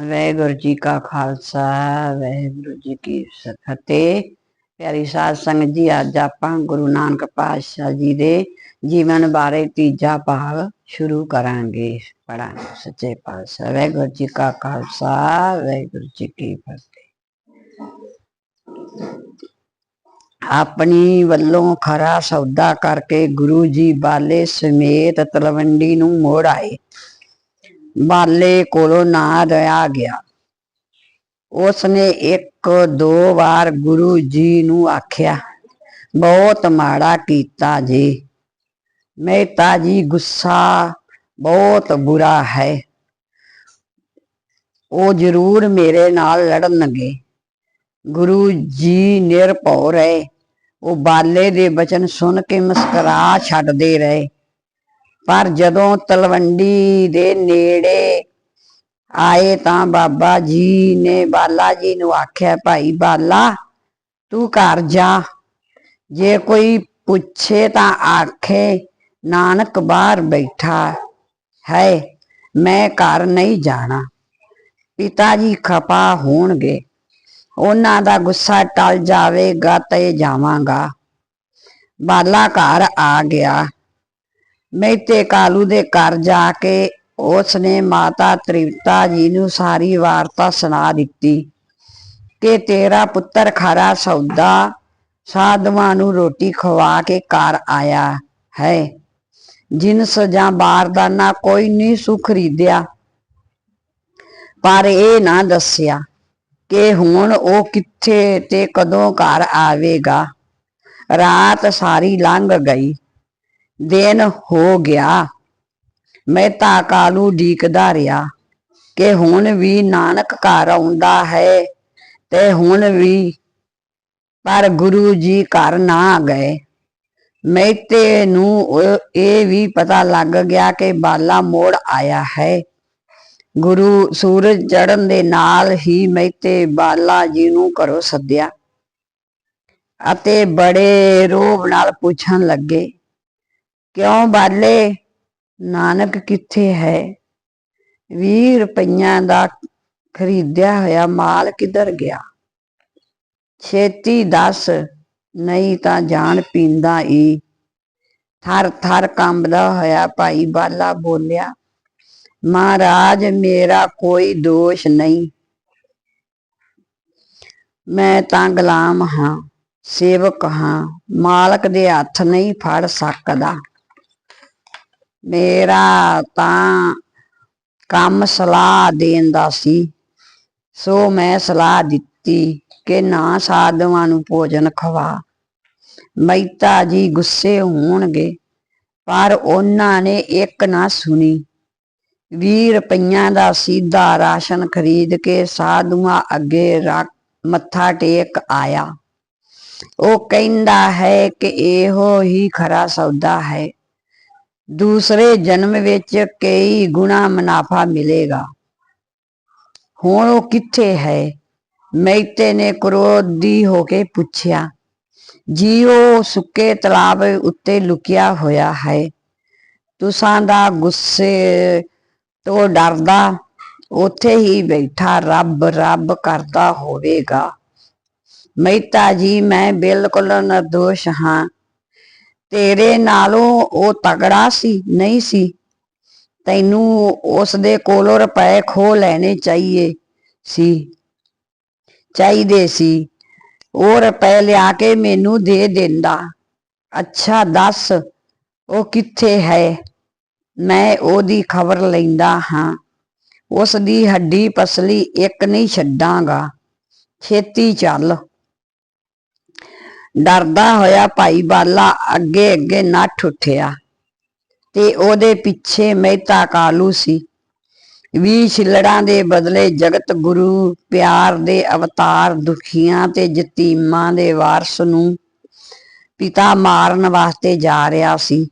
ਵਾਹਿਗੁਰੂ ਜੀ ਕਾ ਖਾਲਸਾ, ਵਾਹਿਗੁਰੂ ਜੀ ਕੀ ਫਤਿਹ। ਪਿਆਰੀ ਸਾਧ ਸੰਗਤ ਜੀ, ਅੱਜ ਆਪਾਂ ਗੁਰੂ ਨਾਨਕ ਪਾਤਸ਼ਾਹ ਜੀ ਦੇ ਜੀਵਨ ਬਾਰੇ ਤੀਜਾ ਭਾਗ ਸ਼ੁਰੂ ਕਰਾਂਗੇ ਪੜਾਂਗੇ ਸੱਚੇ ਪਾਤਸ਼ਾਹ, ਵਾਹਿਗੁਰੂ ਜੀ ਕਾ ਖਾਲਸਾ, ਵਾਹਿਗੁਰੂ ਜੀ ਕੀ ਫਤਿਹ। ਆਪਣੀ ਵੱਲੋਂ ਖਰਾ ਸੌਦਾ ਕਰਕੇ ਗੁਰੂ ਜੀ ਬਾਲੇ ਸਮੇਤ ਤਲਵੰਡੀ ਨੂੰ ਮੋੜ ਆਏ। ਬਾਲੇ ਕੋਲੋਂ ਨਾ ਰਿਹਾ ਗਿਆ। ਉਸਨੇ ਇੱਕ ਦੋ ਵਾਰ ਗੁਰੂ ਜੀ ਨੂੰ ਆਖਿਆ, ਬਹੁਤ ਮਾੜਾ ਕੀਤਾ ਜੀ। ਮਹਿਤਾ ਜੀ, ਗੁੱਸਾ ਬਹੁਤ ਬੁਰਾ ਹੈ। ਉਹ ਜ਼ਰੂਰ ਮੇਰੇ ਨਾਲ ਲੜਨਗੇ। ਗੁਰੂ ਜੀ ਨਿਰਭਉ ਰਹੇ। ਉਹ ਬਾਲੇ ਦੇ ਬਚਨ ਸੁਣ ਕੇ ਮੁਸਕਰਾ ਛੱਡਦੇ ਰਹੇ। ਪਰ ਜਦੋਂ ਤਲਵੰਡੀ ਦੇ ਨੇੜੇ ਆਏ ਤਾਂ ਬਾਬਾ ਜੀ ਨੇ ਬਾਲਾ ਜੀ ਨੂੰ ਆਖਿਆ, ਭਾਈ ਬਾਲਾ, ਤੂੰ ਘਰ ਜਾ। ਜੇ ਕੋਈ ਪੁੱਛੇ ਤਾਂ ਆਖੇ, ਨਾਨਕ ਬਾਹਰ ਬੈਠਾ ਹੈ, ਮੈਂ ਘਰ ਨਹੀਂ ਜਾਣਾ। ਪਿਤਾ ਜੀ ਖਪਾ ਹੋਣਗੇ। ਉਹਨਾਂ ਦਾ ਗੁੱਸਾ ਟਲ ਜਾਵੇਗਾ ਤੇ ਜਾਵਾਂਗਾ। ਬਾਲਾ ਘਰ ਆ ਗਿਆ। ਮੈਂ ਤੇ ਕਾਲੂ ਦੇ ਘਰ ਜਾ ਕੇ ਉਸ ਨੇ ਮਾਤਾ ਤ੍ਰਿਪਤਾ ਜੀ ਨੂੰ ਸਾਰੀ ਵਾਰਤਾ ਸੁਣਾ ਦਿੱਤੀ ਕਿ ਤੇਰਾ ਪੁੱਤਰ ਖਰਾ ਸੌਦਾ ਸਾਧਵਾਂ ਨੂੰ ਰੋਟੀ ਖਵਾ ਕੇ ਘਰ ਆਇਆ ਹੈ। ਜਿਨਸ ਜਾਂ ਬਾਰਦਾਨਾ ਕੋਈ ਨਹੀਂ ਸੁ ਖਰੀਦਿਆ। ਪਰ ਇਹ ਨਾ ਦੱਸਿਆ ਕਿ ਹੁਣ ਉਹ ਕਿੱਥੇ ਤੇ ਕਦੋਂ ਘਰ ਆਵੇਗਾ। ਰਾਤ ਸਾਰੀ ਲੰਘ ਗਈ। ਦਿਨ ਹੋ ਗਿਆ। ਮੈਂ ਤਾਂ ਕਾਲੂ ਡੀਕਦਾ ਰਿਹਾ ਕਿ ਹੁਣ ਵੀ ਨਾਨਕ ਘਰ ਆਉਂਦਾ ਹੈ ਤੇ ਹੁਣ ਵੀ ਪਰ ਗੁਰੂ ਜੀ ਘਰ ਨਾ ਗਏ। ਮੈਤੇ ਨੂੰ ਇਹ ਵੀ ਪਤਾ ਲੱਗ ਗਿਆ ਕਿ ਬਾਲਾ ਮੋੜ ਆਇਆ ਹੈ। ਗੁਰੂ ਸੂਰਜ ਚੜਨ ਦੇ ਨਾਲ ਹੀ ਮੈਤੇ ਬਾਲਾ ਜੀ ਨੂੰ ਘਰੋਂ ਸੱਦਿਆ ਅਤੇ ਬੜੇ ਰੋਬ ਨਾਲ ਪੁੱਛਣ ਲੱਗੇ ਕਿਉਂ ਬਾਲੇ? ਨਾਨਕ ਕਿੱਥੇ ਹੈ? 20 ਰੁਪਈਆਂ ਦਾ ਖਰੀਦਿਆ ਹੋਇਆ ਮਾਲ ਕਿੱਧਰ ਗਿਆ? ਛੇਤੀ ਦੱਸ, ਨਹੀਂ ਤਾਂ ਜਾਣ ਪੀਂਦਾ ਈ। ਥਰ ਥਰ ਕੰਬਦਾ ਹੋਇਆ ਭਾਈ ਬਾਲਾ ਬੋਲਿਆ, ਮਹਾਰਾਜ, ਮੇਰਾ ਕੋਈ ਦੋਸ਼ ਨਹੀਂ। ਮੈਂ ਤਾਂ ਗੁਲਾਮ ਹਾਂ, ਸੇਵਕ ਹਾਂ, ਮਾਲਕ ਦੇ ਹੱਥ ਨਹੀਂ ਫੜ ਸਕਦਾ। ਮੇਰਾ ਤਾਂ ਕੰਮ ਸਲਾਹ ਦੇਣ ਦਾ ਸੀ। ਸੋ ਮੈਂ ਸਲਾਹ ਦਿੱਤੀ ਕਿ ਨਾ ਸਾਧਵਾਂ ਨੂੰ ਭੋਜਨ ਖਵਾ। ਮਹਿਤਾ ਜੀ ਗੁੱਸੇ ਹੋਣਗੇ, ਪਰ ਉਹਨਾਂ ਨੇ ਇੱਕ ਨਾ ਸੁਣੀ। 20 ਰੁਪਈਆਂ ਦਾ ਸਿੱਧਾ ਰਾਸ਼ਨ ਖਰੀਦ ਕੇ ਸਾਧੂਆਂ ਅੱਗੇ ਮੱਥਾ ਟੇਕ ਆਇਆ। ਉਹ ਕਹਿੰਦਾ ਹੈ ਕਿ ਇਹੋ ਹੀ ਖਰਾ ਸੌਦਾ ਹੈ। ਦੂਸਰੇ ਜਨਮ ਵਿੱਚ ਕਈ ਗੁਣਾ ਮੁਨਾਫਾ ਮਿਲੇਗਾ। ਹੁਣ ਉਹ ਕਿੱਥੇ ਹੈ? ਮੈਤੇ ਨੇ ਕ੍ਰੋਧੀ ਹੋ ਕੇ ਪੁੱਛਿਆ ਜੀ ਉਹ ਸੁੱਕੇ ਤਲਾਬ ਉੱਤੇ ਲੁਕਿਆ ਹੋਇਆ ਹੈ। ਤੁਸਾਂ ਦਾ ਗੁੱਸੇ ਤੋਂ ਡਰਦਾ ਉੱਥੇ ਹੀ ਬੈਠਾ ਰੱਬ ਰੱਬ ਕਰਦਾ ਹੋਵੇਗਾ। ਮਹਿਤਾ ਜੀ, ਮੈਂ ਬਿਲਕੁਲ ਨਿਰਦੋਸ਼ ਹਾਂ। ਤੇਰੇ ਨਾਲੋਂ ਉਹ ਤਗੜਾ ਸੀ, ਨਹੀਂ ਸੀ। ਤੈਨੂੰ ਉਸ ਦੇ ਕੋਲੋਂ ਰੁਪਏ ਖੋ ਲੈਣੇ ਚਾਹੀਏ ਸੀ, ਚਾਹੀਦੇ ਸੀ। ਉਹ ਰੁਪਏ ਲਿਆ ਕੇ ਮੈਨੂੰ ਦੇ ਦਿੰਦਾ। ਅੱਛਾ, ਦੱਸ, ਉਹ ਕਿੱਥੇ ਹੈ? ਮੈਂ ਉਹਦੀ ਖਬਰ ਲੈਂਦਾ ਹਾਂ। ਉਸ ਦੀ ਹੱਡੀ ਪਸਲੀ ਇੱਕ ਨਹੀਂ ਛੱਡਾਂਗਾ। ਛੇਤੀ ਚੱਲ। ਡਰਦਾ ਹੋਇਆ ਭਾਈ ਬਾਲਾ ਅੱਗੇ ਅੱਗੇ ਨੱਠ ਉੱਠਿਆ ਤੇ ਉਹਦੇ ਪਿੱਛੇ ਮਹਿਤਾ ਕਾਲੂ ਸੀ। ਵੀ ਛਿਲੜਾਂ ਦੇ ਬਦਲੇ ਜਗਤ ਗੁਰੂ ਪਿਆਰ ਦੇ ਅਵਤਾਰ ਦੁਖੀਆਂ ਤੇ ਯਤੀਮਾਂ ਦੇ ਵਾਰਸ ਨੂੰ ਪਿਤਾ ਮਾਰਨ ਵਾਸਤੇ ਜਾ ਰਿਹਾ ਸੀ।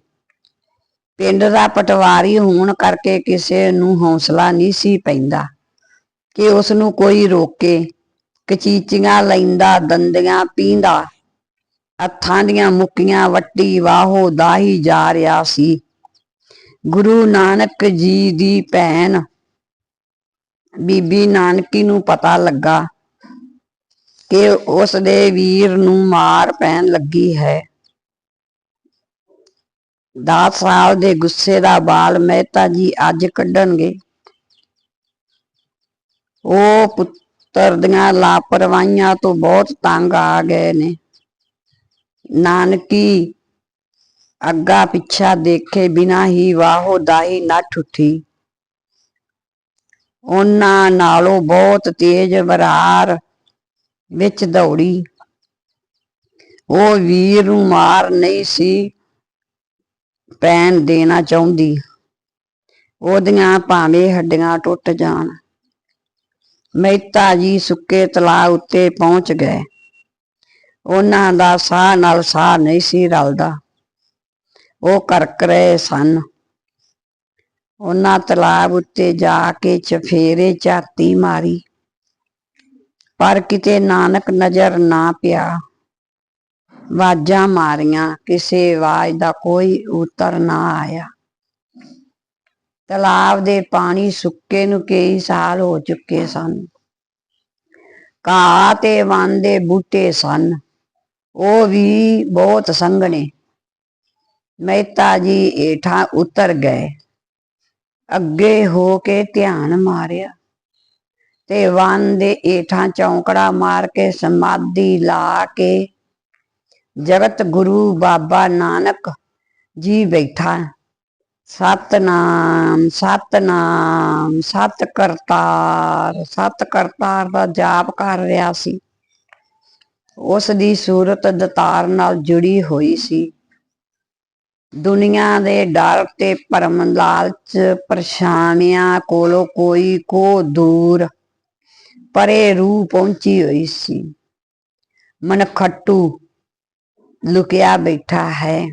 ਪਿੰਡ ਦਾ ਪਟਵਾਰੀ ਹੋਣ ਕਰਕੇ ਕਿਸੇ ਨੂੰ ਹੌਸਲਾ ਨਹੀਂ ਸੀ ਪੈਂਦਾ ਕਿ ਉਸ ਨੂੰ ਕੋਈ ਰੋਕੇ, ਕਚੀਚੀਆਂ ਲੈਂਦਾ, ਦੰਦੀਆਂ ਪੀਂਦਾ। ਹੱਥਾਂ ਦੀਆਂ ਮੁੱਕੀਆਂ ਵੱਟੀ ਵਾਹੋ ਦਾਹੀ ਜਾ ਰਿਹਾ ਸੀ। ਗੁਰੂ ਨਾਨਕ ਜੀ ਦੀ ਭੈਣ ਬੀਬੀ ਨਾਨਕੀ ਨੂੰ ਪਤਾ ਲੱਗਾ ਕਿ ਉਸ ਦੇ ਵੀਰ ਨੂੰ ਮਾਰ ਪੈਣ ਲੱਗੀ ਹੈ। 10 ਸਾਹਿਬ ਦੇ ਗੁੱਸੇ ਦਾ ਬਾਲ ਮਹਿਤਾ ਜੀ ਅੱਜ ਕੱਢਣਗੇ। ਉਹ ਪੁੱਤਰ ਦੀਆਂ ਲਾਪਰਵਾਹੀਆਂ ਤੋਂ ਬਹੁਤ ਤੰਗ ਆ ਗਏ ਨੇ। ਨਾਨਕੀ, ਅੱਗਾ ਪਿੱਛਾ ਦੇਖੇ ਬਿਨਾ ਹੀ ਵਾਹੋ ਦਾਹੀ ਨੱਠ ਉੱਠੀ ਉਹਨਾਂ ਨਾਲੋਂ ਬਹੁਤ ਤੇਜ਼ ਵਰਾਰ ਵਿੱਚ ਦੌੜੀ। ਉਹ ਵੀਰ ਨੂੰ ਮਾਰ ਨਹੀਂ ਸੀ ਪੈਣ ਦੇਣਾ ਚਾਹੁੰਦੀ। ਉਹਦੀਆਂ ਭਾਵੇਂ ਹੱਡੀਆਂ ਟੁੱਟ ਜਾਣ। ਮਹਿਤਾ ਜੀ ਸੁੱਕੇ ਤਲਾਅ ਉੱਤੇ ਪਹੁੰਚ ਗਏ। ਉਹਨਾਂ ਦਾ ਸਾਹ ਨਾਲ ਸਾਹ ਨਹੀਂ ਸੀ ਰਲਦਾ। ਉਹ ਕਰਕ ਰਹੇ ਸਨ। ਉਹਨਾਂ ਤਲਾਬ ਉੱਤੇ ਜਾ ਕੇ ਚਫੇਰੇ ਝਾਤੀ ਮਾਰੀ। ਪਰ ਕਿਤੇ ਨਾਨਕ ਨਜ਼ਰ ਨਾ ਪਿਆ। ਵਾਜਾਂ ਮਾਰੀਆਂ, ਕਿਸੇ ਆਵਾਜ਼ ਦਾ ਕੋਈ ਉਤਰ ਨਾ ਆਇਆ। ਤਲਾਬ ਦੇ ਪਾਣੀ ਸੁੱਕੇ ਨੂੰ ਕਈ ਸਾਲ ਹੋ ਚੁੱਕੇ ਸਨ। ਘਾਹ ਤੇ ਵਨ ਦੇ ਬੂਟੇ ਸਨ। ਉਹ ਵੀ ਬਹੁਤ ਸੰਘਣੇ। ਮਹਿਤਾ ਜੀ ਏਠਾਂ ਉਤਰ ਗਏ। ਅੱਗੇ ਹੋ ਕੇ ਧਿਆਨ ਮਾਰਿਆ ਤੇ ਵਨ ਦੇ ਏਠਾਂ ਚੌਂਕੜਾ ਮਾਰ ਕੇ ਸਮਾਧੀ ਲਾ ਕੇ ਜਗਤ ਗੁਰੂ ਬਾਬਾ ਨਾਨਕ ਜੀ ਬੈਠਾ। ਸਤਨਾਮ ਸਤਨਾਮ, ਸਤ ਕਰਤਾਰ ਸਤ ਕਰਤਾਰ ਦਾ ਜਾਪ ਕਰ ਰਿਹਾ ਸੀ। ਉਸ ਦੀ ਸੂਰਤ ਦਤਾਰ ਨਾਲ ਜੁੜੀ ਹੋਈ ਸੀ। ਦੁਨੀਆ ਦੇ ਡਰ ਤੇ ਭਰਮ ਲਾਲਚ ਪਰਛਾਵਿਆਂ ਕੋਲੋਂ ਕੋਈ ਕੋ ਦੂਰ, ਪਰੇ ਰੂਹ ਪਹੁੰਚੀ ਹੋਈ ਸੀ। ਮਨ ਖੱਟੂ ਲੁਕਿਆ ਬੈਠਾ ਹੈ।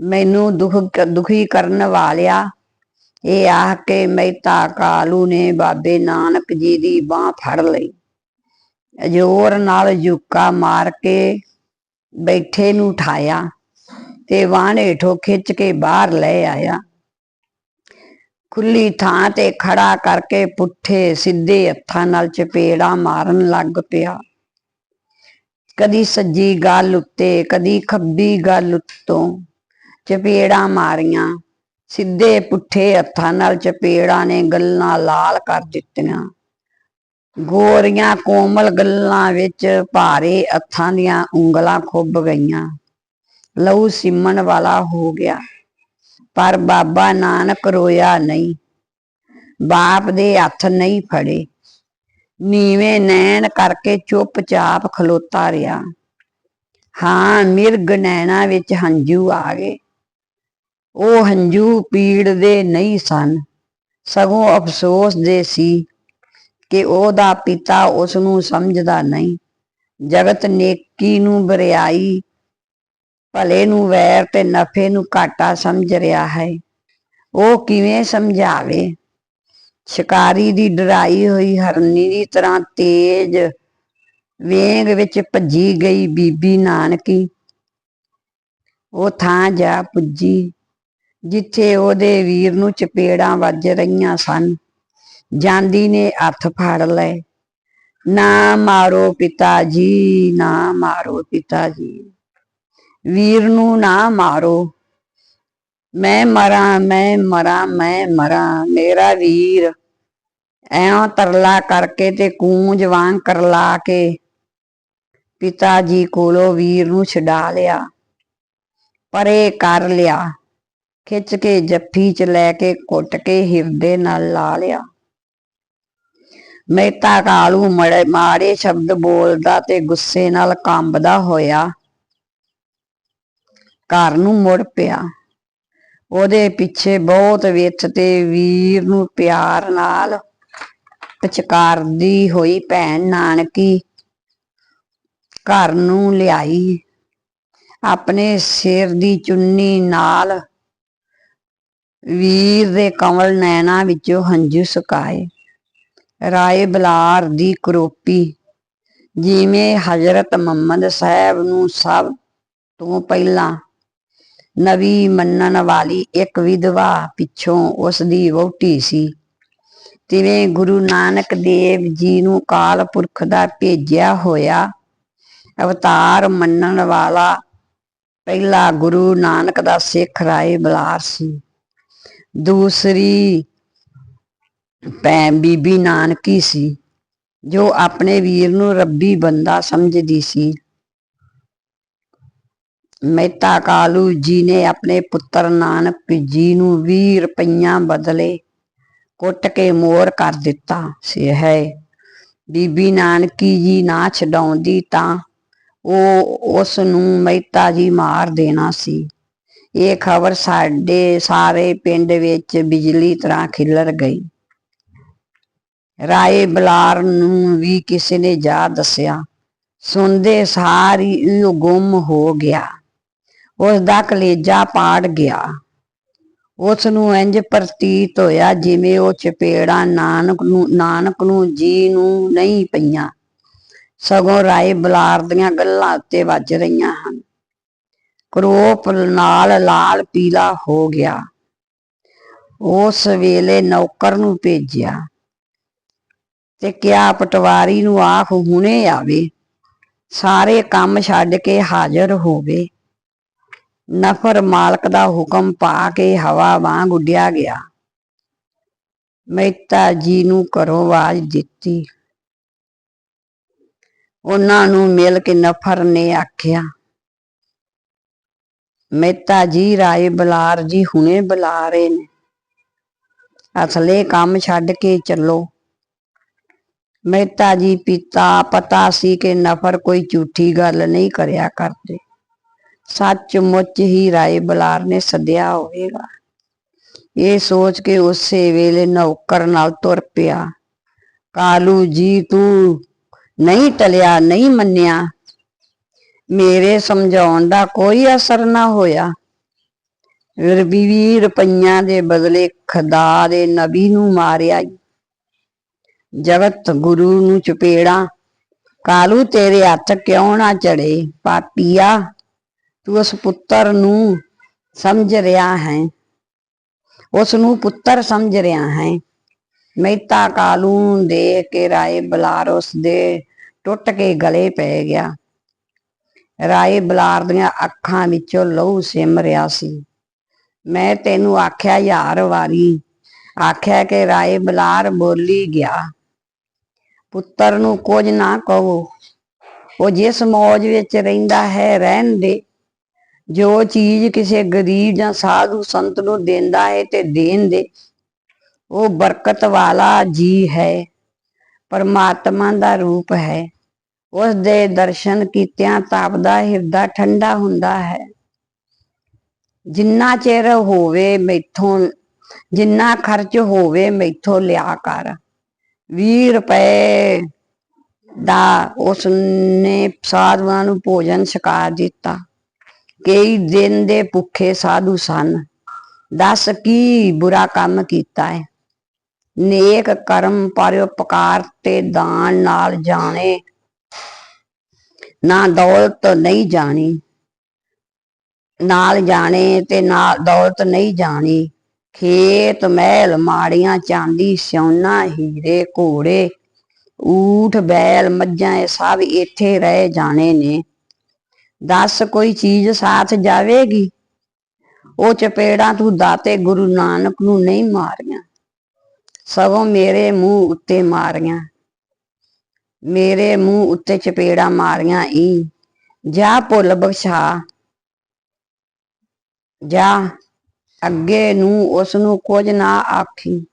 ਮੈਨੂੰ ਦੁੱਖ ਦੁਖੀ ਕਰਨ ਵਾਲਿਆ ਇਹ ਆਖ ਕੇ ਮਹਿਤਾ ਕਾਲੂ ਨੇ ਬਾਬੇ ਨਾਨਕ ਜੀ ਦੀ ਬਾਹ ਫੜ ਲਈ। ਜ਼ੋਰ ਨਾਲ ਝੁੱਕਾ ਮਾਰ ਕੇ ਬੈਠੇ ਨੂੰ ਉਠਾਇਆ ਤੇ ਵਾਣ ਹੇਠੋਂ ਖਿੱਚ ਕੇ ਬਾਹਰ ਲੈ ਆਇਆ। ਖੁੱਲੀ ਥਾਂ ਤੇ ਖੜਾ ਕਰਕੇ ਪੁੱਠੇ ਸਿੱਧੇ ਹੱਥਾਂ ਨਾਲ ਚਪੇੜਾ ਮਾਰਨ ਲੱਗ ਪਿਆ। ਕਦੀ ਸੱਜੀ ਗੱਲ ਉੱਤੇ, ਕਦੀ ਖੱਬੀ ਗੱਲ ਉੱਤੋਂ ਚਪੇੜਾਂ ਮਾਰੀਆਂ। ਸਿੱਧੇ ਪੁੱਠੇ ਹੱਥਾਂ ਨਾਲ ਚਪੇੜਾਂ ਨੇ ਗੱਲਾਂ ਲਾਲ ਕਰ ਦਿੱਤੀਆਂ। ਗੋਰੀਆਂ ਕੋਮਲ ਗੱਲਾਂ ਵਿੱਚ ਭਾਰੇ ਹੱਥਾਂ ਦੀਆਂ ਉਂਗਲਾਂ ਖੁੱਭ ਗਈਆਂ। ਲਹੂ ਸਿਮਣ ਵਾਲਾ ਹੋ ਗਿਆ, ਪਰ ਬਾਬਾ ਨਾਨਕ ਰੋਇਆ ਨਹੀਂ। ਬਾਪ ਦੇ ਹੱਥ ਨਹੀਂ ਫੜੇ। ਨੀਵੇਂ ਨੈਣ ਕਰਕੇ ਚੁੱਪਚਾਪ ਖਲੋਤਾ ਰਿਹਾ। ਹਾਂ, ਮਿਰਗ ਨੈਣਾ ਵਿੱਚ ਹੰਝੂ ਆ ਗਏ। ਉਹ ਹੰਝੂ ਪੀੜ ਦੇ ਨਹੀਂ ਸਨ। ਸਗੋਂ ਅਫਸੋਸ ਦੇ ਸੀ ਕਿ ਉਹਦਾ ਪਿਤਾ ਉਸ ਨੂੰ ਸਮਝਦਾ ਨਹੀਂ। ਜਗਤ ਨੇਕੀ ਨੂੰ ਬਰਿਆਈ, ਭਲੇ ਨੂੰ ਵੈਰ ਤੇ ਨਫੇ ਨੂੰ ਘਾਟਾ ਸਮਝ ਰਿਹਾ ਹੈ। ਉਹ ਕਿਵੇਂ ਸਮਝਾਵੇ? ਸ਼ਿਕਾਰੀ ਦੀ ਡਰਾਈ ਹੋਈ ਹਰਨੀ ਦੀ ਤਰ੍ਹਾਂ ਤੇਜ਼ ਵੇਗ ਵਿੱਚ ਭੱਜੀ ਗਈ ਬੀਬੀ ਨਾਨਕੀ। ਉਹ ਥਾਂ ਜਾ ਪੁੱਜੀ, ਜਿੱਥੇ ਉਹਦੇ ਵੀਰ ਨੂੰ ਚਪੇੜਾਂ ਵੱਜ ਰਹੀਆਂ ਸਨ। ਜਾਂਦੀ ਨੇ ਹੱਥ ਫੜ ਲਏ ਨਾ ਮਾਰੋ ਪਿਤਾ ਜੀ, ਨਾ ਮਾਰੋ ਪਿਤਾ ਜੀ। ਵੀਰ ਨੂੰ ਨਾ ਮਾਰੋ। ਮੈਂ ਮਰਾਂ ਮੈਂ ਮਰਾਂ ਮੈਂ ਮਰਾਂ। ਮੇਰਾ ਵੀਰ ਐਂ ਤਰਲਾ ਕਰਕੇ ਤੇ ਕੂੰਜ ਵਾਂਗ ਕਰਲਾ ਕੇ ਪਿਤਾ ਜੀ ਕੋਲੋਂ ਵੀਰ ਨੂੰ ਛਡਾ ਲਿਆ। ਪਰੇ ਕਰ ਲਿਆ। ਖਿੱਚ ਕੇ ਜੱਫੀ ਚ ਲੈ ਕੇ ਕੁੱਟ ਕੇ ਹਿਰਦੇ ਨਾਲ ਲਾ ਲਿਆ। ਮਹਿਤਾ ਕਾਲੂ ਮੜੇ ਮਾੜੇ ਸ਼ਬਦ ਬੋਲਦਾ ਤੇ ਗੁੱਸੇ ਨਾਲ ਕੰਬਦਾ ਹੋਇਆ। ਘਰ ਨੂੰ ਮੁੜ ਪਿਆ। ਉਹਦੇ ਪਿੱਛੇ ਬਹੁਤ ਵਿੱਥ ਤੇ ਵੀਰ ਨੂੰ ਪਿਆਰ ਨਾਲ ਪਚਕਾਰਦੀ ਹੋਈ ਭੈਣ ਨਾਨਕੀ ਘਰ ਨੂੰ ਲਿਆਈ। ਆਪਣੇ ਸਿਰ ਦੀ ਚੁੰਨੀ ਨਾਲ ਵੀਰ ਦੇ ਕਮਲ ਨੈਣਾ ਵਿੱਚੋਂ ਹੰਝੂ ਸੁਕਾਏ। ਰਾਏ ਬਲਾਰ ਦੀ ਕਰੋਪੀ। ਜਿਵੇਂ ਹਜ਼ਰਤ ਮੁਹੰਮਦ ਸਾਹਿਬ ਨੂੰ ਸਭ ਤੋਂ ਪਹਿਲਾਂ ਨਵੀ ਮੰਨਣ ਵਾਲੀ ਇੱਕ ਵਿਧਵਾ ਪਿੱਛੋਂ ਉਸ ਦੀ ਵਹੁਟੀ ਸੀ। ਤਿਵੇਂ ਗੁਰੂ ਨਾਨਕ ਦੇਵ ਜੀ ਨੂੰ ਕਾਲ ਪੁਰਖ ਦਾ ਭੇਜਿਆ ਹੋਇਆ ਅਵਤਾਰ ਮੰਨਣ ਵਾਲਾ ਪਹਿਲਾ ਗੁਰੂ ਨਾਨਕ ਦਾ ਸਿੱਖ ਰਾਏ ਬਲਾਰ ਸੀ। ਦੂਸਰੀ ਭੈ ਬੀਬੀ ਨਾਨਕੀ ਸੀ, ਜੋ ਆਪਣੇ ਵੀਰ ਨੂੰ ਰੱਬੀ ਬੰਦਾ ਸਮਝਦੀ ਸੀ। ਮਹਿਤਾ ਕਾਲੂ ਜੀ ਨੇ ਆਪਣੇ ਪੁੱਤਰ ਨਾਨਕ ਜੀ ਨੂੰ 20 ਰੁਪਈਆਂ ਬਦਲੇ ਕੁੱਟ ਕੇ ਮੋਰ ਕਰ ਦਿੱਤਾ ਸੀ। ਹੈ, ਬੀਬੀ ਨਾਨਕੀ ਜੀ ਨਾ ਛਡਾਉਂਦੀ ਤਾਂ ਉਹ ਉਸ ਨੂੰ ਮਹਿਤਾ ਜੀ ਮਾਰ ਦੇਣਾ ਸੀ। ਇਹ ਖਬਰ ਸਾਡੇ ਸਾਰੇ ਪਿੰਡ ਵਿੱਚ ਬਿਜਲੀ ਤਰ੍ਹਾਂ ਖਿਲਰ ਗਈ। ਰਾਏ ਬਲਾਰ ਨੂੰ ਵੀ ਕਿਸੇ ਨੇ ਜਾ ਦੱਸਿਆ। ਸੁਣਦੇ ਸਾਰੀ ਉਹ ਗੁੰਮ ਹੋ ਗਿਆ। ਉਸ ਦਾ ਕਲੇਜਾ ਪਾੜ ਗਿਆ। ਉਸ ਨੂੰ ਇੰਜ ਪ੍ਰਤੀਤ ਹੋਇਆ ਜਿਵੇਂ ਉਹ ਚਪੇੜਾ ਨਾਨਕ ਨੂੰ ਨਾਨਕ ਨੂੰ ਜੀ ਨੂੰ ਨਹੀਂ ਪਈਆਂ। ਸਗੋਂ ਰਾਏ ਬਲਾਰ ਦੀਆਂ ਗੱਲਾਂ ਉੱਤੇ ਵੱਜ ਰਹੀਆਂ ਹਨ। ਕਰੋਪ ਨਾਲ ਲਾਲ ਪੀਲਾ ਹੋ ਗਿਆ। ਉਸ ਵੇਲੇ ਨੌਕਰ ਨੂੰ ਭੇਜਿਆ। ਤੇ ਕਿਹਾ ਪਟਵਾਰੀ ਨੂੰ ਆਖ ਹੁਣੇ ਆਵੇ। ਸਾਰੇ ਕੰਮ ਛੱਡ ਕੇ ਹਾਜ਼ਰ ਹੋਵੇ। ਨਫਰ ਮਾਲਕ ਦਾ ਹੁਕਮ ਪਾ ਕੇ ਹਵਾ ਵਾਂਗ ਉੱਡਿਆ ਗਿਆ। ਮਹਿਤਾ ਜੀ ਨੂੰ ਘਰੋਂ ਆਵਾਜ਼ ਦਿੱਤੀ। ਉਹਨਾਂ ਨੂੰ ਮਿਲ ਕੇ ਨਫਰ ਨੇ ਆਖਿਆ ਮਹਿਤਾ ਜੀ, ਰਾਏ ਬਲਾਰ ਜੀ ਹੁਣੇ ਬੁਲਾ ਰਹੇ ਨੇ। ਅਸਲੇ ਕੰਮ ਛੱਡ ਕੇ ਚੱਲੋ। ਮਹਿਤਾ ਜੀ ਪਿਤਾ, ਪਤਾ ਸੀ ਕਿ ਨਫਰ ਕੋਈ ਝੂਠੀ ਗੱਲ ਨਹੀਂ ਕਰਿਆ ਕਰਦੇ। ਸੱਚ ਮੁੱਚ ਹੀ ਰਾਏ ਬਲਾਰ ਨੇ ਸੱਦਿਆ ਹੋਵੇਗਾ। ਇਹ ਸੋਚ ਕੇ ਉਸੇ ਵੇਲੇ ਨੌਕਰ ਨਾਲ ਤੁਰ ਪਿਆ। ਕਾਲੂ ਜੀ, ਤੂੰ ਨਹੀਂ ਟਲਿਆ, ਨਹੀਂ ਮੰਨਿਆ। ਮੇਰੇ ਸਮਝਾਉਣ ਦਾ ਕੋਈ ਅਸਰ ਨਾ ਹੋਇਆ। ਫਿਰ ਰੁਪਈਆਂ ਦੇ ਬਦਲੇ ਖੁਦਾ ਦੇ ਨਬੀ ਨੂੰ ਮਾਰਿਆ। ਜਗਤ ਗੁਰੂ ਨੂੰ ਚਪੇੜਾ। ਕਾਲੂ ਤੇਰੇ ਹੱਥ ਕਿਉਂ ਨਾ ਚੜੇ ਪਾਪੀਆ, ਤੂੰ ਉਸ ਪੁੱਤਰ ਨੂੰ ਸਮਝ ਰਿਹਾ ਹੈ। ਉਸ ਨੂੰ ਪੁੱਤਰ ਸਮਝ ਰਿਹਾ ਹੈ। ਮਹਿਤਾ ਕਾਲੂ ਨੂੰ ਦੇਖ ਕੇ ਰਾਏ ਬਲਾਰ ਉਸ ਦੇ ਟੁੱਟ ਕੇ ਗਲੇ ਪੈ ਗਿਆ। ਰਾਏ ਬਲਾਰ ਦੀਆਂ ਅੱਖਾਂ ਵਿੱਚੋਂ ਲਹੂ ਸਿਮ ਰਿਹਾ ਸੀ। ਮੈਂ ਤੈਨੂੰ ਆਖਿਆ, ਯਾਰ ਵਾਰੀ। ਆਖਿਆ ਕਿ ਰਾਏ ਬਲਾਰ ਬੋਲੀ ਗਿਆ। ਪੁੱਤਰ ਨੂੰ ਕੁਝ ਨਾ ਕਹੋ। ਉਹ ਜਿਸ ਮੌਜ ਵਿੱਚ ਰਹਿੰਦਾ ਹੈ, ਰਹਿਣ ਦੇ। ਜੋ ਚੀਜ਼ ਕਿਸੇ ਗਰੀਬ ਜਾਂ ਸਾਧੂ ਸੰਤ ਨੂੰ ਦਿੰਦਾ ਹੈ ਤੇ ਦੇਣ ਦੇ। ਉਹ ਬਰਕਤ ਵਾਲਾ ਜੀ ਹੈ, ਪਰਮਾਤਮਾ ਦਾ ਰੂਪ ਹੈ। ਉਸ ਦੇ ਦਰਸ਼ਨ ਕੀਤਿਆਂ ਤਾਪਦਾ ਹਿਰਦਾ ਠੰਡਾ ਹੁੰਦਾ ਹੈ। ਜਿੰਨਾ ਚਿਰ ਹੋਵੇ ਮੈਥੋਂ, ਜਿੰਨਾ ਖਰਚ ਹੋਵੇ ਮੈਥੋਂ ਲਿਆ ਕਰ। 20 ਰੁਪਏ ਦਾ ਉਸ ਨੇ ਸਾਧੂਆਂ ਨੂੰ ਭੋਜਨ ਛਕਾ ਦਿੱਤਾ। ਕਈ ਦਿਨ ਦੇ ਭੁੱਖੇ ਸਾਧੂ ਸਨ। ਦੱਸ ਕੀ ਬੁਰਾ ਕੰਮ ਕੀਤਾ ਹੈ ਨੇਕ ਕਰਮ ਪਰਉਪਕਾਰ ਤੇ ਦਾਨ ਨਾਲ ਜਾਣੇ। ਨਾ ਦੌਲਤ ਨਹੀਂ ਜਾਣੀ। ਨਾਲ ਜਾਣੇ ਤੇ ਨਾ ਦੌਲਤ ਨਹੀਂ ਜਾਣੀ। ਖੇਤ ਮਹਿਲ ਮਾੜੀਆਂ ਚਾਂਦੀ ਸੋਨਾ ਹੀਰੇ ਘੋੜੇ, ਊਠ ਬੈਲ ਮੱਝਾਂ, ਇਹ ਸਭ ਇੱਥੇ ਰਹਿ ਜਾਣੇ ਨੇ। ਦੱਸ ਕੋਈ ਚੀਜ਼ ਸਾਥ ਜਾਵੇਗੀ? ਉਹ ਚਪੇੜਾਂ ਤੂੰ ਦਾਤੇ ਗੁਰੂ ਨਾਨਕ ਨੂੰ ਨਹੀਂ ਮਾਰੀਆਂ। ਸਗੋਂ ਮੇਰੇ ਮੂੰਹ ਉੱਤੇ ਮਾਰੀਆਂ। ਮੇਰੇ ਮੂੰਹ ਉੱਤੇ ਚਪੇੜਾਂ ਮਾਰੀਆਂ ਈ। ਜਾ ਭੁੱਲ ਬਖਸ਼ਾ। ਜਾ। ਅੱਗੇ ਨੂੰ ਉਸ ਨੂੰ ਕੁਝ ਨਾ ਆਖੀ।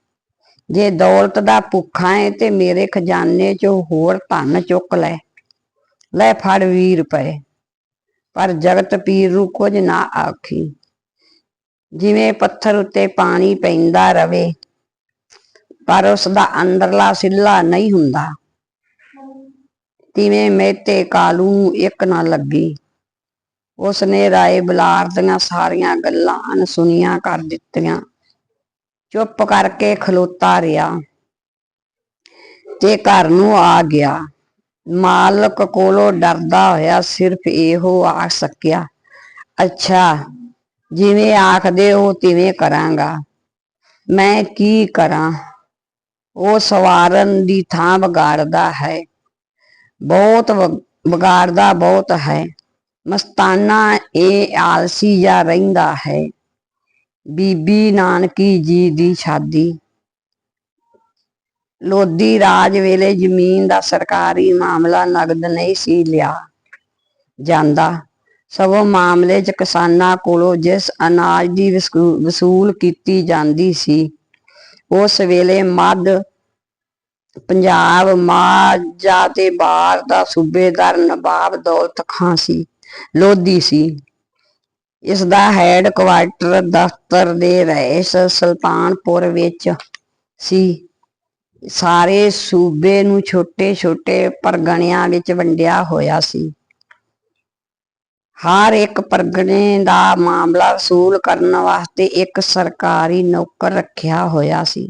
ਜੇ ਦੌਲਤ ਦਾ ਭੁੱਖਾ ਹੈ ਤੇ ਮੇਰੇ ਖਜ਼ਾਨੇ ਚੋਂ ਹੋਰ ਧਨ ਚੁੱਕ ਲੈ। ਲੈ ਫੜ 20 ਰੁਪਏ ਪਰ ਜਗਤ ਪੀਰ ਨੂੰ ਕੁਝ ਨਾ ਆਖੀ। ਜਿਵੇਂ ਪੱਥਰ ਉੱਤੇ ਪਾਣੀ ਪੈਂਦਾ ਰਵੇ, ਪਰ ਉਸ ਦਾ ਅੰਦਰਲਾ ਸਿੱਲਾ ਨਹੀਂ ਹੁੰਦਾ। ਤਿਵੇਂ ਮੇਤੇ ਕਾਲੂ ਨੂੰ ਇੱਕ ਨਾ ਲੱਗੀ। ਉਸ ਨੇ ਰਾਏ ਬਲਾਰ ਦੀਆਂ ਸਾਰੀਆਂ ਗੱਲਾਂ ਅਨਸੁਣੀਆਂ ਕਰ ਦਿੱਤੀਆਂ। ਚੁੱਪ ਕਰਕੇ ਖਲੋਤਾ ਰਿਹਾ ਤੇ ਘਰ ਨੂੰ ਆ ਗਿਆ। ਮਾਲਕ ਕੋਲੋਂ ਡਰਦਾ ਹੋਇਆ ਸਿਰਫ ਇਹੋ ਆ ਸਕਿਆ, ਅੱਛਾ, ਜਿਵੇਂ ਆਖਦੇ ਹੋ ਤਿਵੇਂ ਕਰਾਂਗਾ। ਮੈਂ ਕੀ ਕਰਾਂ? ਉਹ ਸਵਾਰਨ ਦੀ ਥਾਂ ਵਿਗਾੜਦਾ ਹੈ। ਬਹੁਤ ਵ- ਵਿਗਾੜਦਾ ਬਹੁਤ ਹੈ। ਮਸਤਾਨਾ ਇਹ ਆਲਸੀ ਜਾ ਰਹਿੰਦਾ ਹੈ। ਬੀਬੀ ਨਾਨਕੀ ਜੀ ਦੀ ਸ਼ਾਦੀ। ਲੋਧੀ ਰਾਜ ਵੇਲੇ ਜ਼ਮੀਨ ਦਾ ਸਰਕਾਰੀ ਮਾਮਲਾ ਨਗਦ ਨਹੀਂ ਸੀ ਲਿਆ ਜਾਂਦਾ। ਸਗੋਂ ਮਾਮਲੇ 'ਚ ਕਿਸਾਨਾਂ ਕੋਲੋਂ ਜਿਸ ਅਨਾਜ ਦੀ ਵਸੂ- ਵਸੂਲ ਕੀਤੀ ਜਾਂਦੀ ਸੀ, ਉਸ ਵੇਲੇ ਮੱਧ ਪੰਜਾਬ ਮਾਝਾ ਤੇ ਬਾਰ ਦਾ ਸੂਬੇਦਾਰ ਨਵਾਬ ਦੌਲਤ ਖਾਂ ਸੀ। ਲੋਧੀ ਸੀ। ਇਸ ਦਾ ਹੈੱਡ ਕੁਆਰਟਰ ਦਫ਼ਤਰ ਦੇ ਰਹਿਸ ਸੁਲਤਾਨਪੁਰ ਵਿੱਚ ਸੀ। ਸਾਰੇ ਸੂਬੇ ਨੂੰ ਛੋਟੇ-ਛੋਟੇ ਪਰਗਣਿਆਂ ਵਿੱਚ ਵੰਡਿਆ ਹੋਇਆ ਸੀ। ਹਰ ਇੱਕ ਪਰਗਣੇ ਦਾ ਮਾਮਲਾ ਵਸੂਲ ਕਰਨ ਵਾਸਤੇ ਇੱਕ ਸਰਕਾਰੀ ਨੌਕਰ ਰੱਖਿਆ ਹੋਇਆ ਸੀ।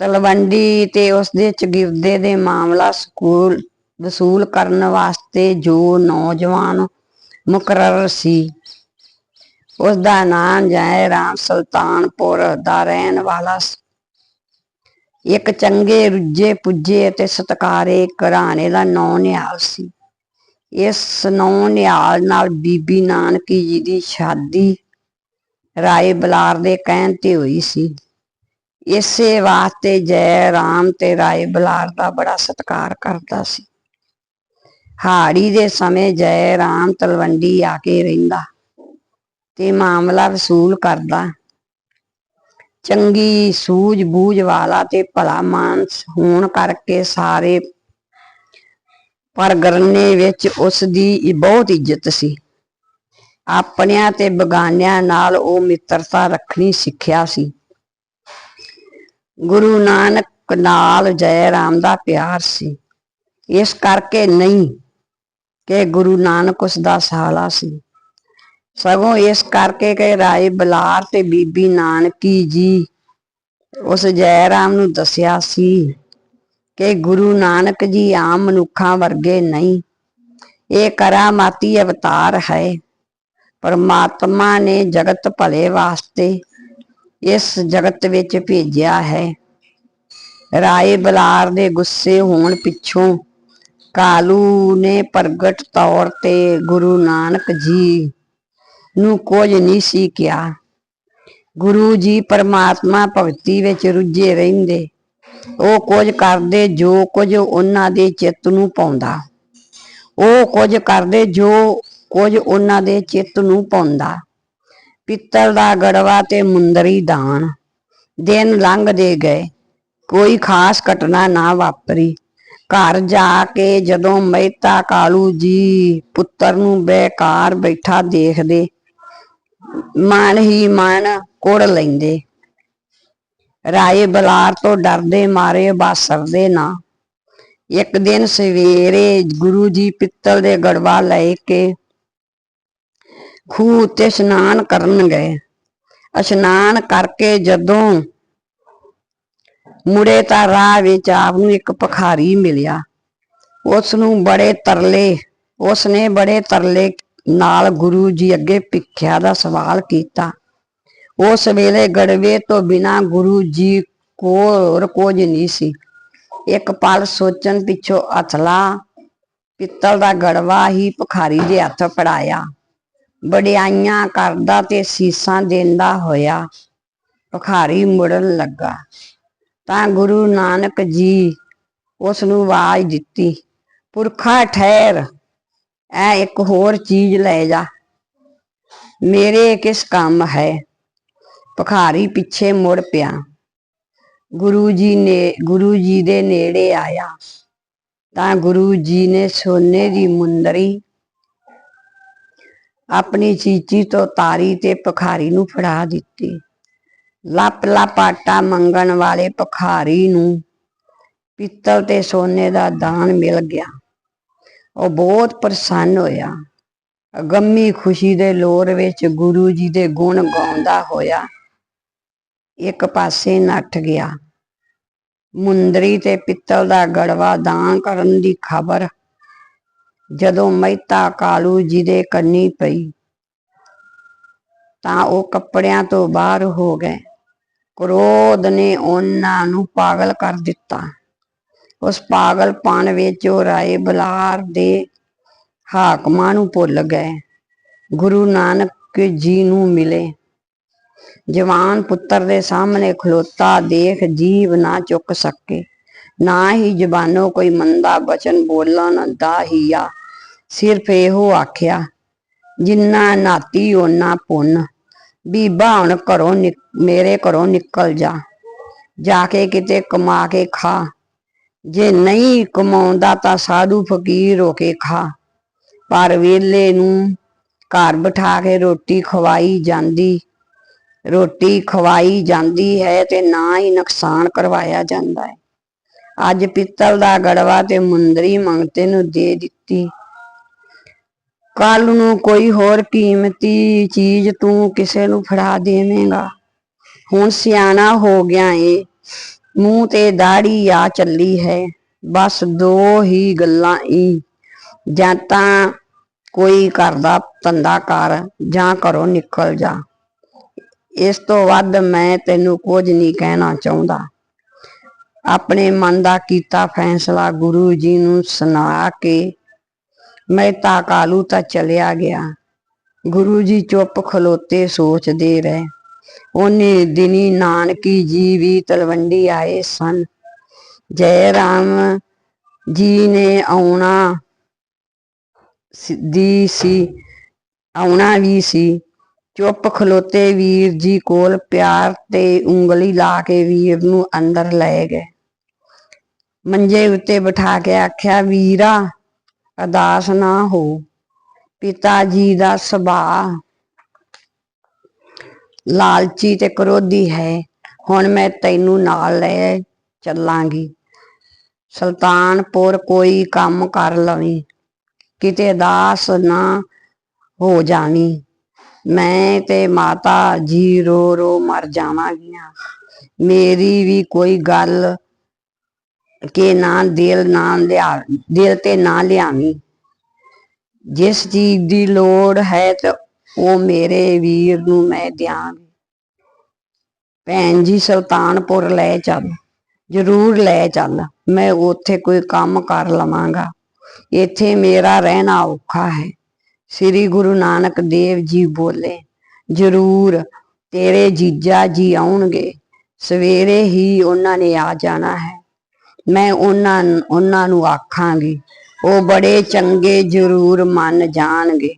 ਤਲਵੰਡੀ ਤੇ ਉਸ ਦੇ ਚਗਿਰਦੇ ਦੇ ਮਾਮਲਾ ਸਕੂਲ ਵਸੂਲ ਕਰਨ ਵਾਸਤੇ ਜੋ ਨੌਜਵਾਨ ਮੁਕਰਰ ਸੀ ਉਸ ਦਾ ਨਾਮ ਜੈ ਰਾਮ ਸੁਲਤਾਨਪੁਰ ਦਾ ਰਹਿਣ ਵਾਲਾ ਇੱਕ ਚੰਗੇ ਰੁੱਜੇ ਪੁੱਜੇ ਅਤੇ ਸਤਕਾਰੇ ਘਰਾਣੇ ਦਾ ਨੌ ਨਿਹਾਲ ਸੀ। ਇਸ ਨੌ ਨਿਹਾਲ ਨਾਲ ਬੀਬੀ ਨਾਨਕੀ ਜੀ ਦੀ ਸ਼ਾਦੀ ਰਾਏ ਬਲਾਰ ਦੇ ਕਹਿਣ ਤੇ ਹੋਈ ਸੀ। ਇਸੇ ਵਾਸਤੇ ਜੈ ਰਾਮ ਤੇ ਰਾਏ ਬਲਾਰ ਦਾ ਬੜਾ ਸਤਿਕਾਰ ਕਰਦਾ ਸੀ। ਹਾੜੀ ਦੇ ਸਮੇਂ ਜੈ ਰਾਮ ਤਲਵੰਡੀ ਆ ਕੇ ਰਹਿੰਦਾ ਤੇ ਮਾਮਲਾ ਵਸੂਲ ਕਰਦਾ। ਚੰਗੀ ਸੂਝ-ਬੂਝ ਵਾਲਾ ਤੇ ਭਲਾ ਮਾਨਸ ਹੋਣ ਕਰਕੇ ਸਾਰੇ ਪਰਗਰਨੇ ਵਿੱਚ ਉਸ ਦੀ ਬਹੁਤ ਇੱਜ਼ਤ ਸੀ। ਆਪਣਿਆਂ ਤੇ ਬਗਾਨਿਆਂ ਨਾਲ ਉਹ ਮਿੱਤਰਤਾ ਰੱਖਣੀ ਸਿੱਖਿਆ ਸੀ। ਗੁਰੂ ਨਾਨਕ ਨਾਲ ਜੈ ਰਾਮ ਦਾ ਪਿਆਰ ਸੀ। ਇਸ ਕਰਕੇ ਨਹੀਂ ਕਿ ਗੁਰੂ ਨਾਨਕ ਉਸ ਦਾ ਸਾਲਾ ਸੀ। ਸਗੋਂ ਇਸ ਕਰਕੇ ਕਿ ਰਾਏ ਬਲਾਰ ਤੇ ਬੀਬੀ ਨਾਨਕੀ ਜੀ ਉਸ ਜੈ ਰਾਮ ਨੂੰ ਦੱਸਿਆ ਸੀ ਕਿ ਗੁਰੂ ਨਾਨਕ ਜੀ ਆਮ ਮਨੁੱਖਾਂ ਵਰਗੇ ਨਹੀਂ। ਇਹ ਕਰਾਮਾਤੀ ਅਵਤਾਰ ਹੈ। ਪਰਮਾਤਮਾ ਨੇ ਜਗਤ ਭਲੇ ਵਾਸਤੇ ਇਸ ਜਗਤ ਵਿੱਚ ਭੇਜਿਆ ਹੈ। ਰਾਏ ਬਲਾਰ ਦੇ ਗੁੱਸੇ ਹੋਣ ਪਿੱਛੋਂ ਕਾਲੂ ਨੇ ਪ੍ਰਗਟ ਤੌਰ ਤੇ ਗੁਰੂ ਨਾਨਕ ਜੀ ਨੂੰ ਕੁਝ ਨਹੀਂ ਸੀ ਕਿਹਾ। ਗੁਰੂ ਜੀ ਪਰਮਾਤਮਾ ਭਗਤੀ ਵਿੱਚ ਰੁੱਝੇ ਰਹਿੰਦੇ। ਉਹ ਕੁਝ ਕਰਦੇ ਜੋ ਕੁਝ ਉਹਨਾਂ ਦੇ ਚਿੱਤ ਨੂੰ ਪਾਉਂਦਾ। ਉਹ ਕੁਝ ਕਰਦੇ ਜੋ ਕੁਝ ਉਹਨਾਂ ਦੇ ਚਿੱਤ ਨੂੰ ਪਾਉਂਦਾ। ਪਿੱਤਲ ਦਾ ਗੜਵਾ ਤੇ ਮੁੰਦਰੀ ਦਾਨ। ਦਿਨ ਲੰਘਦੇ ਗਏ। ਕੋਈ ਖਾਸ ਘਟਨਾ ਨਾ ਵਾਪਰੀ। ਘਰ ਜਾ ਕੇ ਜਦੋਂ ਮਹਿਤਾ ਕਾਲੂ ਜੀ ਪੁੱਤਰ ਨੂੰ ਬੇਕਾਰ ਬੈਠਾ ਦੇਖਦੇ, ਮਨ ਹੀ ਮਨ ਕੋੜ ਲੈਂਦੇ। ਰਾਏ ਬਲਾਰ ਤੋਂ ਡਰਦੇ ਮਾਰੇ ਬਾਸਰਦੇ ਨਾ। ਇੱਕ ਦਿਨ ਸਵੇਰੇ ਗੁਰੂ ਜੀ ਪਿੱਤਲ ਦੇ ਗੜਵਾ ਲੈ ਕੇ ਖੂਹ ਤੇ ਇਸ਼ਨਾਨ ਕਰਨ ਗਏ। ਇਸ਼ਨਾਨ ਕਰਕੇ ਜਦੋਂ ਮੁੜੇ ਤਾਂ ਰਾਹ ਵਿੱਚ ਆਪ ਨੂੰ ਇੱਕ ਭਖਾਰੀ ਮਿਲਿਆ। ਉਸ ਨੂੰ ਬੜੇ ਤਰਲੇ ਉਸ ਨੇ ਬੜੇ ਤਰਲੇ ਨਾਲ ਗੁਰੂ ਜੀ ਅੱਗੇ ਭਿੱਖਿਆ ਦਾ ਸਵਾਲ ਕੀਤਾ। ਉਸ ਵੇਲੇ ਗੜਵੇ ਤੋਂ ਬਿਨਾ ਗੁਰੂ ਜੀ ਕੋਲ ਕੁਝ ਨਹੀਂ ਸੀ। ਇੱਕ ਪਲ ਸੋਚਣ ਪਿੱਛੋਂ ਅਥਲਾ ਪਿੱਤਲ ਦਾ ਗੜਵਾ ਹੀ ਭਖਾਰੀ ਦੇ ਹੱਥ ਫੜਾਇਆ। ਵਡਿਆਈਆਂ ਕਰਦਾ ਤੇ ਸੀਸਾਂ ਦਿੰਦਾ ਹੋਇਆ। ਭਖਾਰੀ ਮੁੜਨ ਲੱਗਾ। ਤਾਂ ਗੁਰੂ ਨਾਨਕ ਜੀ ਉਸ ਨੂੰ ਆਵਾਜ਼ ਦਿੱਤੀ, ਪੁਰਖਾ ਠਹਿਰ, ਐ ਇੱਕ ਹੋਰ ਚੀਜ਼ ਲੈ ਜਾ। ਮੇਰੇ ਕਿਸ ਕੰਮ ਹੈ? ਭਖਾਰੀ ਪਿੱਛੇ ਮੁੜ ਪਿਆ। ਗੁਰੂ ਜੀ ਨੇ, ਗੁਰੂ ਜੀ ਦੇ ਨੇੜੇ ਆਇਆ। ਤਾਂ ਗੁਰੂ ਜੀ ਨੇ ਸੋਨੇ ਦੀ ਮੁੰਦਰੀ ਆਪਣੀ ਚੀਚੀ ਤੋਂ ਤਾਰੀ ਤੇ ਭਖਾਰੀ ਨੂੰ ਫੜਾ ਦਿੱਤੀ। ਲੱਪ ਲੱਪ ਆਟਾ ਮੰਗਣ ਵਾਲੇ ਭਖਾਰੀ ਨੂੰ ਪਿੱਤਲ ਤੇ ਸੋਨੇ ਦਾ ਦਾਨ ਮਿਲ ਗਿਆ। ਉਹ ਬਹੁਤ ਪ੍ਰਸੰਨ ਹੋਇਆ। ਗੰਮੀ ਖੁਸ਼ੀ ਦੇ ਲੋਰ ਵਿੱਚ ਗੁਰੂ ਜੀ ਦੇ ਗੁਣ ਗਾਉਂਦਾ ਹੋਇਆ ਇੱਕ ਪਾਸੇ ਨੱਠ ਗਿਆ। ਮੁੰਦਰੀ ਤੇ ਪਿੱਤਲ ਦਾ ਗੜਵਾ ਦਾਨ ਕਰਨ ਦੀ ਖਬਰ ਜਦੋਂ ਮਹਿਤਾ ਕਾਲੂ ਜੀ ਦੇ ਕੰਨੀ ਪਈ ਤਾਂ ਉਹ ਕੱਪੜਿਆਂ ਤੋਂ ਬਾਹਰ ਹੋ ਗਏ। ਕ੍ਰੋਧ ਨੇ ਉਹਨਾਂ ਨੂੰ ਪਾਗਲ ਕਰ ਦਿੱਤਾ। ਉਸ ਪਾਗਲਪਣ ਵਿੱਚ ਉਹ ਰਾਏ ਬਲਾਰ ਦੇ ਹਾਕਮਾਂ ਨੂੰ ਭੁੱਲ ਗਏ। ਗੁਰੂ ਨਾਨਕ ਜੀ ਨੂੰ ਮਿਲੇ। ਜਵਾਨ ਪੁੱਤਰ ਦੇ ਸਾਹਮਣੇ ਖਲੋਤਾ ਦੇਖ ਜੀਵ ਨਾ ਚੁੱਕ ਸਕੇ। ਨਾ ਹੀ ਜ਼ਬਾਨੋਂ ਕੋਈ ਮੰਦਾ ਬਚਨ ਬੋਲਣ ਦਾ ਹੀਆ ਸਿਰਫ ਇਹੋ ਆਖਿਆ, ਜਿੰਨਾ ਨਾਤੀ ਓਨਾ ਪੁੰਨ। ਬੀਬਾ ਹੁਣ ਘਰੋਂ ਨਿਕ- ਮੇਰੇ ਘਰੋਂ ਨਿਕਲ ਜਾ। ਜਾ ਕੇ ਕਿਤੇ ਕਮਾ ਕੇ ਖਾ। ਜੇ ਨਹੀਂ ਕਮਾਉਂਦਾ ਤਾਂ ਸਾਧੂ ਫਕੀਰ ਹੋ ਕੇ ਖਾ। ਪਰ ਵੇਲੇ ਨੂੰ ਘਰ ਬਿਠਾ ਕੇ ਰੋਟੀ ਖਵਾਈ ਜਾਂਦੀ। ਰੋਟੀ ਖਵਾਈ ਜਾਂਦੀ ਹੈ ਤੇ ਨਾ ਹੀ ਨੁਕਸਾਨ ਕਰਵਾਇਆ ਜਾਂਦਾ ਹੈ। ਅੱਜ ਪਿੱਤਲ ਦਾ ਗੜਵਾ ਤੇ ਮੁੰਦਰੀ ਮੰਗਤੇ ਨੂੰ ਦੇ ਦਿੱਤੀ। ਕੱਲ ਨੂੰ ਕੋਈ ਹੋਰ ਕੀਮਤੀ ਚੀਜ਼ ਤੂੰ ਕਿਸੇ ਨੂੰ ਫੜਾ ਦੇਵੇਂਗਾ। ਹੁਣ ਸਿਆਣਾ ਹੋ ਗਿਆ ਏ। ਮੂੰਹ ਤੇ ਦਾੜੀ ਆ ਚੱਲੀ ਹੈ। ਬਸ ਦੋ ਹੀ ਗੱਲਾਂ ਈ। ਜਾਂ ਤਾਂ ਕੋਈ ਕਰਦਾ ਧੰਦਾ ਕਰ, ਜਾਂ ਘਰੋਂ ਨਿਕਲ ਜਾ। ਇਸ ਤੋਂ ਵੱਧ ਮੈਂ ਤੈਨੂੰ ਕੁਝ ਨਹੀਂ ਕਹਿਣਾ ਚਾਹੁੰਦਾ। ਆਪਣੇ ਮਨ ਦਾ ਕੀਤਾ ਫੈਸਲਾ ਗੁਰੂ ਜੀ ਨੂੰ ਸੁਣਾ ਕੇ ਮੈਂ ਮਹਿਤਾ ਕਾਲੂ ਤਾਂ ਚਲਿਆ ਗਿਆ। ਗੁਰੂ ਜੀ ਚੁੱਪ ਖਲੋਤੇ ਸੋਚਦੇ ਰਹੇ। ਉਹਨੇ ਦਿਨੀ ਨਾਨਕੀ ਜੀ ਵੀ ਤਲਵੰਡੀ ਆਏ ਸਨ। ਜੈ ਰਾਮ ਜੀ ਨੇ ਆਉਣਾ ਸੀ- ਦੀ ਸੀ, ਆਉਣਾ ਵੀ ਸੀ। ਚੁੱਪ ਖਲੋਤੇ ਵੀਰ ਜੀ ਕੋਲ ਪਿਆਰ ਤੇ ਉਂਗਲੀ ਲਾ ਕੇ ਵੀਰ ਨੂੰ ਅੰਦਰ ਲੈ ਗਏ। ਮੰਜੇ ਉੱਤੇ ਬਿਠਾ ਕੇ ਆਖਿਆ, ਵੀਰਾ ਅਦਾਸ ਨਾ ਹੋ। ਪਿਤਾ ਜੀ ਦਾ ਸੁਭਾਅ ਲਾਲਚੀ ਤੇ ਕਰੋਧੀ ਹੈ। ਹੁਣ ਮੈਂ ਤੈਨੂੰ ਨਾਲ ਲੈ ਚੱਲਾਂਗੀ। ਸੁਲਤਾਨਪੁਰ ਕੋਈ ਕੰਮ ਕਰ ਲਵੀਂ। ਕਿਤੇ ਅਦਾਸ ਨਾ ਹੋ ਜਾਣੀ ਮੈਂ ਤੇ ਮਾਤਾ ਜੀ ਰੋ ਰੋ ਮਰ ਜਾਵਾਂਗੀਆਂ। ਮੇਰੀ ਵੀ ਕੋਈ ਗੱਲ ਕੇ ਨਾ ਦਿਲ ਨਾ ਲਿਆ, ਦਿਲ ਤੇ ਨਾ ਲਿਆਵੀਂ। ਜਿਸ ਚੀਜ਼ ਦੀ ਲੋੜ ਹੈ ਤੇ ਉਹ ਮੇਰੇ ਵੀਰ ਨੂੰ ਮੈਂ ਦਿਆਂ ਭੈਣ ਜੀ, ਸੁਲਤਾਨਪੁਰ ਲੈ ਚੱਲ। ਜ਼ਰੂਰ ਲੈ ਚੱਲ। ਮੈਂ ਉੱਥੇ ਕੋਈ ਕੰਮ ਕਰ ਲਵਾਂਗਾ। ਇੱਥੇ ਮੇਰਾ ਰਹਿਣਾ ਔਖਾ ਹੈ। ਸ੍ਰੀ ਗੁਰੂ ਨਾਨਕ ਦੇਵ ਜੀ ਬੋਲੇ, ਜ਼ਰੂਰ ਤੇਰੇ ਜੀਜਾ ਜੀ ਆਉਣਗੇ। ਸਵੇਰੇ ਹੀ ਉਹਨਾਂ ਨੇ ਆ ਜਾਣਾ ਹੈ। ਮੈਂ ਉਹਨਾਂ ਉਹਨਾਂ ਨੂੰ ਆਖਾਂਗੀ, ਉਹ ਬੜੇ ਚੰਗੇ ਜ਼ਰੂਰ ਮੰਨ ਜਾਣਗੇ।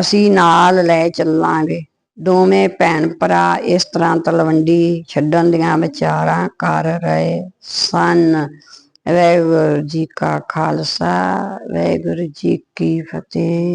ਅਸੀਂ ਨਾਲ ਲੈ ਚੱਲਾਂਗੇ। ਦੋਵੇਂ ਭੈਣ ਭਰਾ ਇਸ ਤਰ੍ਹਾਂ ਤਲਵੰਡੀ ਛੱਡਣ ਦੀਆਂ ਵਿਚਾਰਾਂ ਕਰ ਰਹੇ ਸਨ। ਵਾਹਿਗੁਰੂ ਜੀ ਕਾ ਖਾਲਸਾ, ਵਾਹਿਗੁਰੂ ਜੀ ਕੀ ਫਤਿਹ।